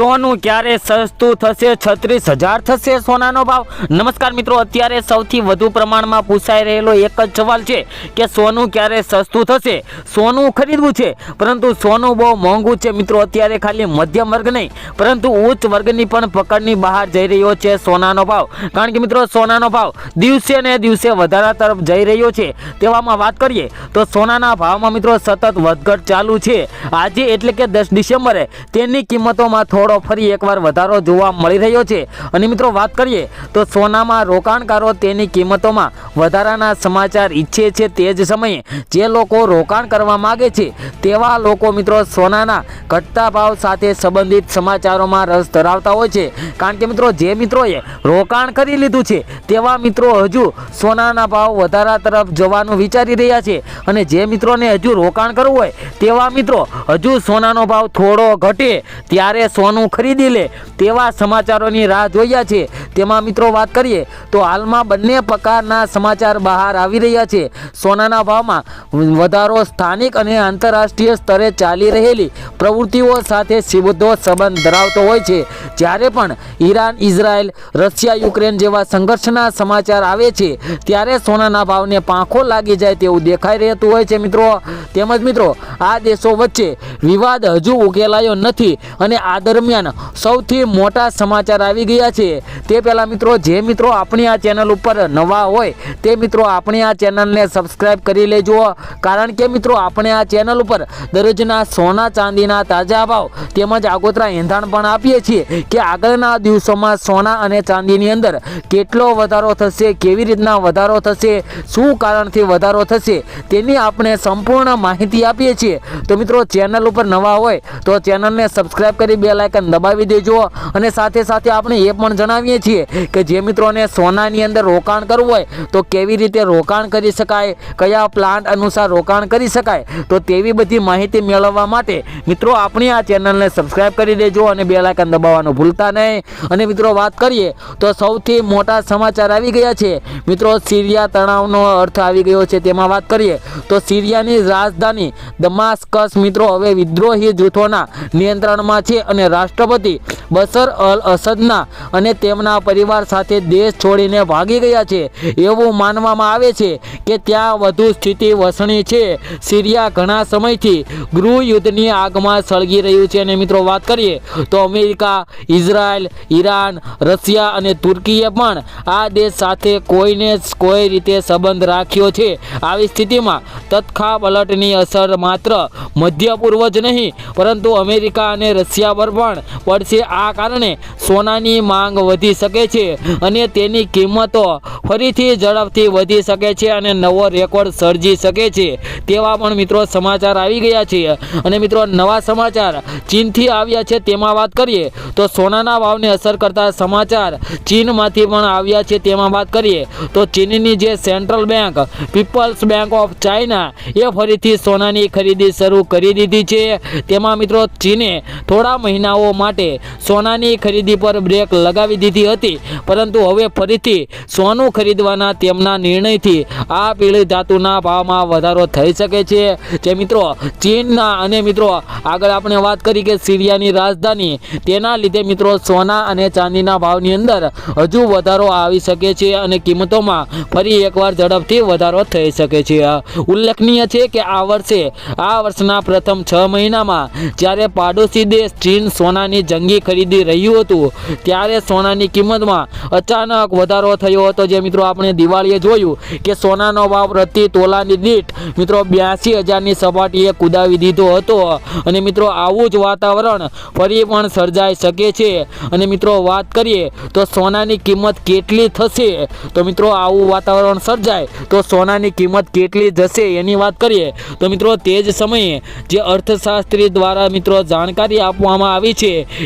સોનું ક્યારે સસ્તું થશે? છત્રીસ હજાર થશે સોનાનો ભાવ. નમસ્કાર મિત્રો, અત્યારે સૌથી વધુ પ્રમાણમાં પૂછાઈ રહેલો એક જ સવાલ છે કે સોનું ક્યારે સસ્તું થશે? સોનું ખરીદવું છે, પરંતુ સોનું બહુ મોંઘું છે મિત્રો, અત્યારે ખાલી મધ્યમ વર્ગ નહીં, પરંતુ ઉચ્ચ વર્ગની પણ પકડની બહાર જઈ રહ્યો છે સોનાનો ભાવ. કારણ કે મિત્રો, સોનાનો ભાવ દિવસે ને દિવસે વધારા તરફ જઈ રહ્યો છે. તેવામાં વાત કરીએ તો સોનાના ભાવમાં મિત્રો સતત વધઘટ ચાલુ છે. આજે એટલે કે દસ ડિસેમ્બરે, તેની કિંમતોમાં થોડો ફરી એકવાર વધારો જોવા મળી રહ્યો છે. અને મિત્રો વાત કરીએ તો સોનામાં રોકાણકારો તેની કિંમતોમાં વધારાના સમાચાર ઈચ્છે છે તે જ સમયે જે લોકો રોકાણ કરવા માગે છે તેવા લોકો મિત્રો સોનાના ઘટતા ભાવ સાથે સંબંધિત સમાચારોમાં રસ ધરાવતા હોય છે. કારણ કે મિત્રો જે મિત્રોએ રોકાણ કરી લીધું છે તેવા મિત્રો હજુ સોનાના ભાવ વધારા તરફ જવાનું વિચારી રહ્યા છે. અને જે મિત્રોને હજુ રોકાણ કરવું હોય તેવા મિત્રો હજુ સોનાનો ભાવ થોડો ઘટે ત્યારે સોનું ખરીદી લે તેવા સમાચારોની રાહ જોયા છે. તેમાં મિત્રો વાત કરીએ તો હાલમાં બંને પ્રકારના સમાચાર બહાર આવી રહ્યા છે. સોનાના ભાવમાં વધારો સ્થાનિક અને આંતરરાષ્ટ્રીય સ્તરે ચાલી રહેલી પ્રવૃત્તિઓ સાથે સીધો સંબંધ ધરાવતો હોય છે. જ્યારે પણ ઈરાન, ઇઝરાયલ, રશિયા, યુક્રેન જેવા સંઘર્ષના સમાચાર આવે છે, ત્યારે સોનાના ભાવને પાંખો લાગી જાય તેવું દેખાઈ રહેતું હોય છે મિત્રો. તેમજ મિત્રો, આ દેશો વચ્ચે વિવાદ હજુ ઉકેલાયો નથી અને આ દરમિયાન સૌથી મોટા સમાચાર આવી ગયા છે. તે પહેલાં મિત્રો, જે મિત્રો આપણી આ ચેનલ ઉપર નવા હોય, તે મિત્રો આપણી આ ચેનલને સબસ્ક્રાઈબ કરી લેજો. કારણ કે મિત્રો, આપણે આ ચેનલ ઉપર દરરોજના સોના ચાંદીના તાજા ભાવ તેમજ આગોતરા એંધાણ પણ આપીએ છીએ કે આગળના દિવસોમાં સોના અને ચાંદીની અંદર કેટલો વધારો થશે, કેવી રીતના વધારો થશે, શું કારણથી વધારો થશે, તેની આપણે સંપૂર્ણ માહિતી આપીએ છીએ. તો મિત્રો, ચેનલ ઉપર નવા હોય, તો ચેનલને સબસ્ક્રાઈબ કરી બે લાઇકન દબાવી દેજો. અને સાથે સાથે આપણે એ પણ જણાવીએ છીએ કે જે મિત્રોને સોનાની અંદર રોકાણ કરવું હોય, તો કેવી રીતે રોકાણ કરી શકાય, કયા પ્લાન્ટ અનુસાર રોકાણ કરી શકાય, તો તેવી બધી માહિતી મેળવવા માટે મિત્રો આપણી આ ચેનલને સબસ્ક્રાઈબ કરી દેજો અને બે લાઇકન દબાવવાનું ભૂલતા નહીં. અને મિત્રો વાત કરીએ, તો સૌથી મોટા સમાચાર આવી ગયા છે. મિત્રો સિરિયા તણાવનો અર્થ આવી ગયો છે, તેમાં વાત કરીએ, તો સિરિયાની રાજધાની દમાસ્કસ મિત્રો હવે વિદ્રોહી જૂથોના નિયંત્રણમાં છે અને રાષ્ટ્રપતિ બસર અલ અસદના અને તેમના પરિવાર સાથે દેશ છોડીને ભાગી ગયા છે. એવું માનવામાં આવે છે કે ત્યાં વધુ સ્થિતિ વસણી છે. સિરિયા ઘણા સમયથી ગૃહ યુદ્ધની આગમાં સળગી રહ્યું છે અને મિત્રો વાત કરીએ તો અમેરિકા, ઇઝરાયલ, ઈરાન, રશિયા અને તુર્કીએ પણ આ દેશ સાથે કોઈને કોઈ રીતે સંબંધ રાખ્યો છે. આવી સ્થિતિમાં તત્ખા પલટની અસર માત્ર મધ્ય પૂર્વ જ નહીં, પરંતુ અમેરિકા અને રશિયા પર પણ પડશે. આ કારણે સોનાની માંગ વધી શકે છે અને તેની કિંમતો ફરીથી ઝડપથી વધી શકે છે અને નવો રેકોર્ડ સર્જી શકે છે. તેવા પણ મિત્રો સમાચાર આવી ગયા છે. અને મિત્રો, નવા સમાચાર ચીનથી આવ્યા છે તેમાં વાત કરીએ તો સોનાના ભાવને અસર કરતા સમાચાર ચીનમાંથી પણ આવ્યા છે તેમાં વાત કરીએ તો ચીનની જે central bank, People's Bank of China એ ફરીથી સોનાની ખરીદી શરૂ કરી દીધી છે. તેમાં મિત્રો, ચીને થોડા મહિનાઓ માટે સોનાની ખરીદી પર બ્રેક લગાવી દીધી હતી. પરંતુ હવે ફરીથી સોનું ખરીદવાના તેમના નિર્ણયથી આ પીળી ધાતુના ભાવમાં વધારો થઈ શકે છે. જે મિત્રો ચીનના અને મિત્રો આગળ આપણે વાત કરી કે સિરિયાની રાજધાની, તેના લીધે મિત્રો સોના અને ચાંદીના ભાવની અંદર હજુ વધારો આવી શકે છે અને કિંમતોમાં ફરી એકવાર ઝડપથી વધારો થઈ શકે છે. ઉલ્લેખનીય છે કે આ વર્ષે, આ વર્ષના પ્રથમ છ મહિનામાં જ્યારે પાડોશી દેશ ચીન સોનાની જંગી ખરીદી રહ્યું હતું, ત્યારે સોનાની કિંમતમાં અચાનક વધારો થયો હતો. જે મિત્રો આપણે દિવાળીએ જોયું કે સોનાનો ભાવ પ્રતિ તોલાની દીઠ મિત્રો બ્યાસી હજારની સપાટીએ કુદાવી દીધો હતો. અને મિત્રો આવું જ વાતાવરણ ફરી પણ સર્જાઈ શકે છે. અને મિત્રો વાત કરીએ તો સોનાની કિંમત કેટલી થશે? તો મિત્રો આવું વાતાવરણ સર્જાય તો સોનાની કિંમત કેટલી જશે એની વાત કરીએ તો મિત્રો તે જ સમયે જે અર્થશાસ્ત્રી દ્વારા મિત્રો જાણકારી આપવામાં આવી છે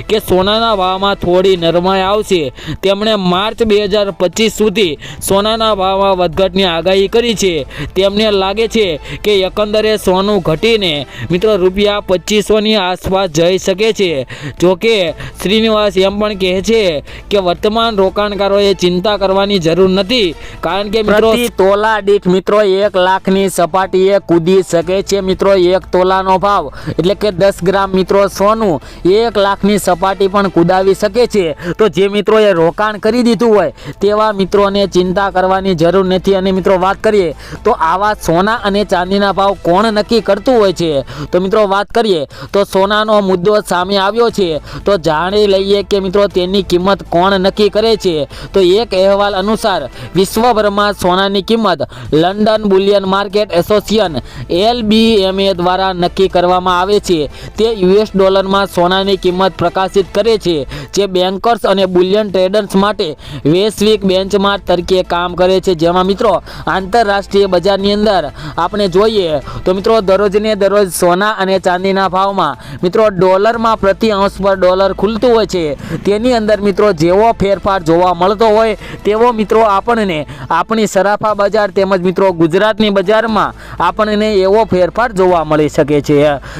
કે સોનાના ભાવમાં થોડી નરમાઈ આવશે. તેમણે માર્ચ બે હજાર પચીસ સુધી સોનાના ભાવમાં વધઘટની આગાહી કરી છે. તેમને લાગે છે કે એકંદરે સોનું ઘટીને મિત્રો રૂપિયા પચીસોની આસપાસ જઈ શકે છે. જોકે શ્રીનિવાસ એમ પણ કહે છે કે વર્તમાન રોકાણકારોએ ચિંતા કરવાની જરૂર નથી. કારણ કે મિત્રો તોલા દીઠ મિત્રો એક લાખની સપાટીએ કૂદી શકે છે મિત્રો એક તોલાનો ભાવ. એટલે કે દસ ગ્રામ મિત્રો સોનું એક એક લાખની સપાટી પણ કુદાવી શકે છે. તો જે મિત્રોએ રોકાણ કરી દીધું હોય, તેવા મિત્રોને ચિંતા કરવાની જરૂર નથી. અને મિત્રો, વાત કરીએ, તો આવા સોના અને ચાંદીના ભાવ કોણ નક્કી કરતું હોય છે? તો મિત્રો, વાત કરીએ, તો સોનાનો મુદ્દો સામે આવ્યો છે. તો જાણી લઈએ કે મિત્રો, તેની કિંમત કોણ નક્કી કરે છે? તો એક અહેવાલ અનુસાર, વિશ્વભરમાં સોનાની કિંમત London Bullion Market Association, LBMA દ્વારા નક્કી કરવામાં આવે છે. તે યુએસ ડોલરમાં સોનાની કિંમત પ્રકાશિત કરે છે, જે બેન્કર્સ અને બુલિયન ટ્રેડર્સ માટે વૈશ્વિક બેન્ચમાર્ક તરીકે કામ કરે છે. જેમાં મિત્રો, આંતરરાષ્ટ્રીય બજારની અંદર આપણે જોઈએ તો મિત્રો, દરરોજને દરરોજ સોના અને ચાંદીના ભાવમાં મિત્રો, ડોલરમાં પ્રતિ અંશ પર ડોલર ખુલતું હોય છે. તેની અંદર મિત્રો, જેવો ફેરફાર જોવા મળતો હોય, તેવો મિત્રો આપણને આપણી સરાફા બજાર તેમજ મિત્રો, ગુજરાતની બજારમાં આપણને એવો ફેરફાર જોવા મળી શકે છે.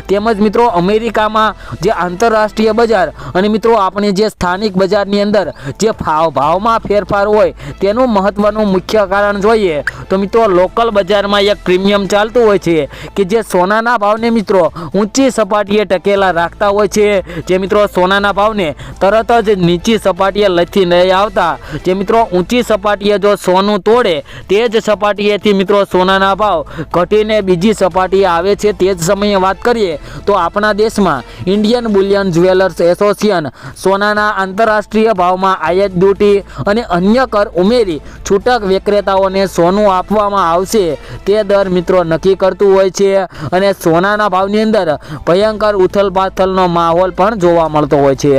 તેમજ મિત્રો, અમેરિકામાં જે આંતરરાષ્ટ્રીય બજાર. અને મિત્રો, આપણી જે સ્થાનિક બજારની અંદર જે ભાવ ભાવમાં ફેરફાર હોય, તેનું મહત્વનું મુખ્ય કારણ જોઈએ. તો મિત્રો, લોકલ બજારમાં એક પ્રીમિયમ ચાલતું હોય છે કે જે સોનાના ભાવને મિત્રો ઊંચી સપાટીએ ટકેલા રાખતા હોય છે. જે મિત્રો સોનાના ભાવને તરત જ નીચી સપાટીએ લથી નહીં આવતા. જે મિત્રો ઊંચી સપાટીએ જો સોનું તોડે, તે જ સપાટીએથી મિત્રો સોનાના ભાવ ઘટીને બીજી સપાટીએ આવે છે. તે જ સમયે વાત કરીએ તો આપણા દેશમાં ઇન્ડિયન બુલિયન જ્વેલર્સ એસોસિએશન સોનાના આંતરરાષ્ટ્રીય ભાવમાં આયાત ડ્યુટી અને અન્ય કર ઉમેરી છૂટક વિક્રેતાઓને સોનું આપવામાં આવશે. તે દર મિત્રો નક્કી કરતું હોય છે અને સોનાના ભાવની અંદર ભયંકર ઉથલપાથલનો માહોલ પણ જોવા મળતો હોય છે.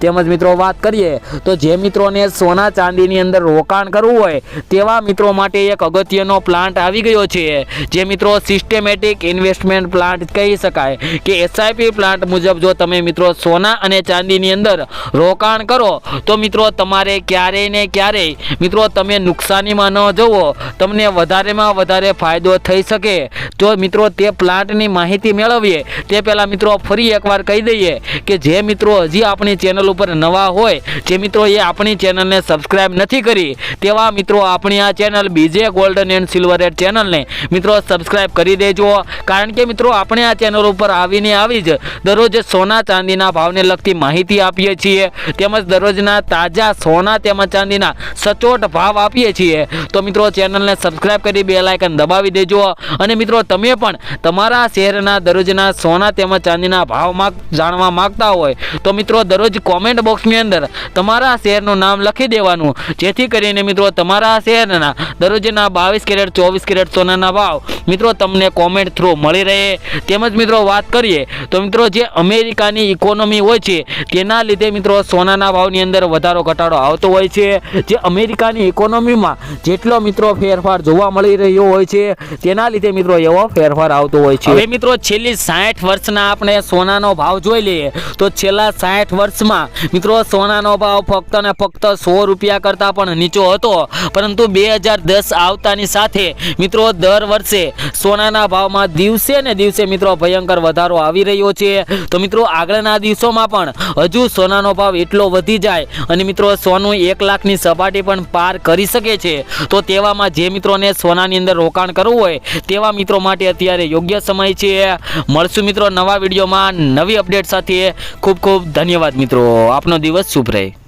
તેમજ મિત્રો વાત કરીએ તો જે મિત્રોને સોના ચાંદીની અંદર રોકાણ કરવું હોય તેવા મિત્રો માટે એક અગત્યનો પ્લાન્ટ આવી ગયો છે. જે મિત્રો સિસ્ટેમેટિક ઇન્વેસ્ટમેન્ટ પ્લાન્ટ કહી શકાય કે એસઆઈપી પ્લાન્ટ મુજબ જો તમે મિત્રો સોના અને ચાંદીની અંદર રોકાણ કરો. તો મિત્રો, તમારે ક્યારેય ને ક્યારેય, મિત્રો, તમે નુકસાનીમાં ન જવો. તમને વધારેમાં વધારે ફાયદો થઈ શકે. તો મિત્રો, તે પ્લાન્ટની માહિતી મેળવીએ, તે પહેલાં મિત્રો ફરી એકવાર કહી દઈએ કે જે મિત્રો હજી આપણી ચેનલ ઉપર નવા હોય, જે મિત્રો એ આપણી ચેનલને સબસ્ક્રાઈબ નથી કરી, તેવા મિત્રો આપણી આ ચેનલ બીજે ગોલ્ડન એન્ડ સિલ્વર એડ ચેનલને મિત્રો સબસ્ક્રાઈબ કરી દેજો. કારણ કે મિત્રો, આપણે આ ચેનલ ઉપર આવીને આવી જ દરરોજ સોના, ચાંદીના ભાવને લગતી માહિતી આપીએ છીએ તેમજ દરરોજના તાજા સોના તેમજ ચાંદીના સચોટ ભાવ આપીએ છીએ. તો મિત્રો ચેનલને સબસ્ક્રાઇબ કરી બે લાયકન દબાવી દેજો અને મિત્રો તમે પણ તમારા શહેરના દરરોજના સોના તેમજ ચાંદીના ભાવમાં જાણવા માંગતા હોય તો મિત્રો દરરોજ કોમેન્ટ બોક્સની અંદર તમારા શહેરનું નામ લખી દેવાનું. જેથી કરીને મિત્રો તમારા શહેરના દરરોજના બાવીસ કેરેટ, ચોવીસ કેરેટ સોનાના ભાવ મિત્રો તમને કોમેન્ટ થ્રુ મળી રહે. તેમજ મિત્રો વાત કરીએ તો મિત્રો જે અમેરિકાની ઇકોનોમી હોય છે. તેના લીધે મિત્રો સોનાના ભાવની અંદર વધારો ઘટાડો આવતો હોય છે. જે અમેરિકાની ઇકોનોમીમાં જેટલો મિત્રો ફેરફાર જોવા મળી રહ્યો હોય છે, તેના લીધે મિત્રો એવો ફેરફાર આવતો હોય છે. હવે મિત્રો છેલ્લી સાઠ વર્ષના આપણે સોનાનો ભાવ જોઈ લઈએ. તો છેલ્લા સાઠ વર્ષમાં મિત્રો સોનાનો ભાવ ફક્ત ને ફક્ત સો રૂપિયા કરતાં પણ નીચો હતો. પરંતુ બે હજાર દસ આવતાની સાથે મિત્રો દર વર્ષે સોનાના ભાવમાં દિવસે ને દિવસે મિત્રો ભયંકર વધારો આવી રહ્યો છે. તો મિત્રો આગળના દિવસોમાં પણ. હજુ સોનાનો ભાવ એટલો વધી જાય. અને મિત્રો, સોનું એક લાખની સપાટી પણ પાર કરી શકે છે. તો તેવામાં જે મિત્રોને સોનાની અંદર રોકાણ કરવું હોય, તેવા મિત્રો માટે અત્યારે યોગ્ય સમય છે. મળશું મિત્રો નવા વિડીયોમાં. નવી અપડેટ સાથે ખૂબ ખૂબ ધન્યવાદ મિત્રો. આપનો દિવસ શુભ રહે.